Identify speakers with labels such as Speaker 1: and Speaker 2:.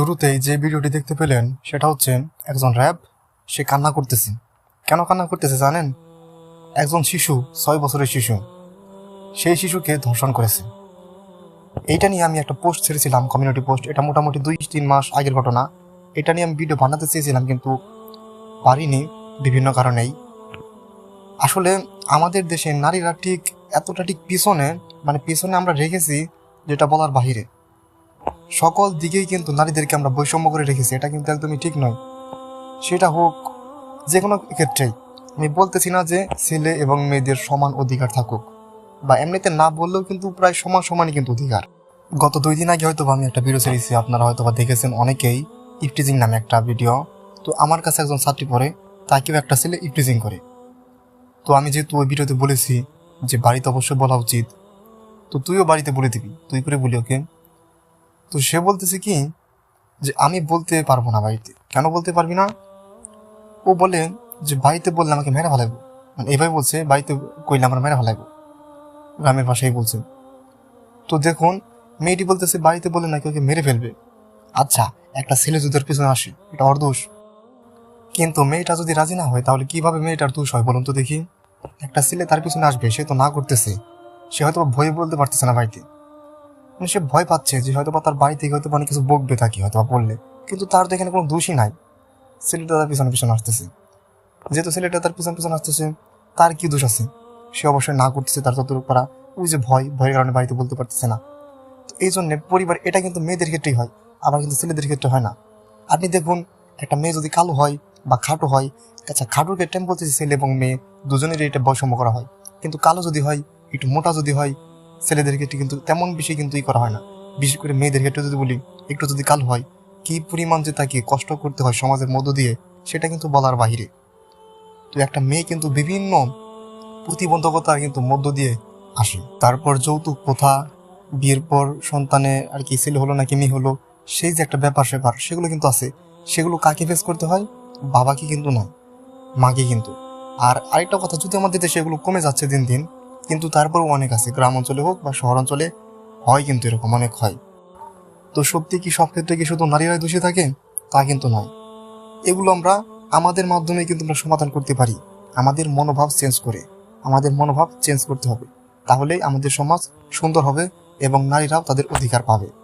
Speaker 1: শুরুতেই যে ভিডিওটি দেখতে পেলেন, সেটা হচ্ছে একজন র্যাব, সে কান্না করতেছে। কেন কান্না করতেছে জানেন? একজন শিশু, ছয় বছরের শিশু। সেই শিশুকে ধর্ষণ করেছে। এইটা নিয়ে আমি একটা পোস্ট ছেড়েছিলাম কমিউনিটি পোস্ট এটা মোটামুটি দুই, তিন মাস আগের ঘটনা। এটা নিয়ে আমি ভিডিও বানাতে চেয়েছিলাম, কিন্তু পারিনি বিভিন্ন কারণেই। আসলে আমাদের দেশে নারীরা ঠিক এতটা ঠিক পিছনে মানে পিছনে আমরা রেখেছি যেটা বলার বাহিরে। সকল দিকেই কিন্তু নারীদেরকে আমরা বৈষম্য করে রেখেছি, এটা কিন্তু একদমই ঠিক নয়। সেটা হোক যে কোনো ক্ষেত্রেই। আমি বলতেছি না যে ছেলে এবং মেয়েদের সমান অধিকার থাকুক, বা এমনিতে না বললেও কিন্তু প্রায় সমান সমানই কিন্তু অধিকার। গত দুই দিন আগে হয়তো আমি একটা ভিডিও ছেড়েছি আপনারা হয়তো বা দেখেছেন অনেকেই ইফটিজিং নামে একটা ভিডিও তো আমার কাছে একজন ছাত্রী পড়ে, তাকেও একটা ছেলে ইফটিজিং করে। তো আমি যেহেতু ওই ভিডিওতে বলেছি যে বাড়িতে অবশ্যই বলা উচিত, তো তুইও বাড়িতে বলে দিবি, তুই করে বলি, ওকে? তো সে বলতেছে কি, যে আমি বলতে পারব না বাড়িতে কেন বলতে পারবি না? ও বলে যে বাড়িতে বললে আমাকে মেরে ফেলাইবো। মানে এভাবে বলছে বাড়িতে কইলে আমার মেরে ফেলাইবো। গ্রামের ভাষায় বলছে। তো দেখুন, মেয়েটি বলতেছে বাড়িতে বলে নাকি ওকে মেরে ফেলবে। আচ্ছা একটা ছেলে যদি ওর পিছনে আসে, এটা ওর দোষ। কিন্তু মেয়েটা যদি রাজি না হয়, তাহলে কীভাবে মেয়েটার দোষ হয় বলুন তো দেখি? একটা ছেলে তার পিছনে আসবে, সে তো না করতেছে। সে হয়তো ভয় বলতে পারতেছে না বাড়িতে সে ভয় পাচ্ছে যে হয়তো বা তার বাড়ি থেকে হয়তো অনেক কিছু বকবে তাকে হয়তো বা বললে। কিন্তু তার তো এখানে কোনো দোষই নাই। ছেলেটা তার পিছনে পিছনে আসতেছে। যেহেতু ছেলেটা তার পিছনে পিছনে আসতেছে, তার কি দোষ আছে? সে অবশ্যই না করতেছে, তার তত করা ওই যে ভয়, ভয়ের কারণে বাড়িতে বলতে পারতেছে না। তো এই জন্য পরিবার, এটা কিন্তু মেয়েদের ক্ষেত্রেই হয়, আবার কিন্তু ছেলেদের ক্ষেত্রে হয় না। আপনি দেখুন, একটা মেয়ে যদি কালো হয় বা খাটো হয় আচ্ছা খাটোর ক্ষেত্রে আমি বলতেছি ছেলে এবং মেয়ে দুজনেরই এটা বৈষম্য করা হয়। কিন্তু কালো যদি হয়, একটু মোটা যদি হয় ছেলেদের ক্ষেত্রে কিন্তু তেমন বেশি কিন্তু ই করা হয় না। বিশেষ করে মেয়েদের ক্ষেত্রে যদি বলি, একটু যদি কাল হয়, কি পরিমাণ যে তাকে কষ্ট করতে হয় সমাজের মধ্য দিয়ে, সেটা কিন্তু বলার বাহিরে। তো একটা মেয়ে কিন্তু বিভিন্ন প্রতিবন্ধকতা কিন্তু মধ্য দিয়ে আসে। তারপর যৌতুক প্রথা, বিয়ের পর সন্তানে আর কি ছেলে হলো নাকি মেয়ে হলো, সেই যে একটা ব্যাপার স্যাপার, সেগুলো কিন্তু আছে। সেগুলো কাকে ফেস করতে হয়? বাবাকে কিন্তু নয় মাকে কিন্তু। আর আরেকটা কথা, যদি আমাদের দেশে এগুলো কমে যাচ্ছে দিন দিন কিন্তু তারপরও অনেক আছে। গ্রাম অঞ্চলে হোক বা শহর অঞ্চলে হয় কিন্তু এরকম অনেক হয়। তো সত্যি কি সব ক্ষেত্রে কি শুধু নারীরাই দোষী থাকে? তা কিন্তু নয়। এগুলো আমরা আমাদের মাধ্যমে কিন্তু আমরা সমাধান করতে পারি। আমাদের মনোভাব চেঞ্জ করে। আমাদের মনোভাব চেঞ্জ করতে হবে। তাহলেই আমাদের সমাজ সুন্দর হবে এবং নারীরাও তাদের অধিকার পাবে।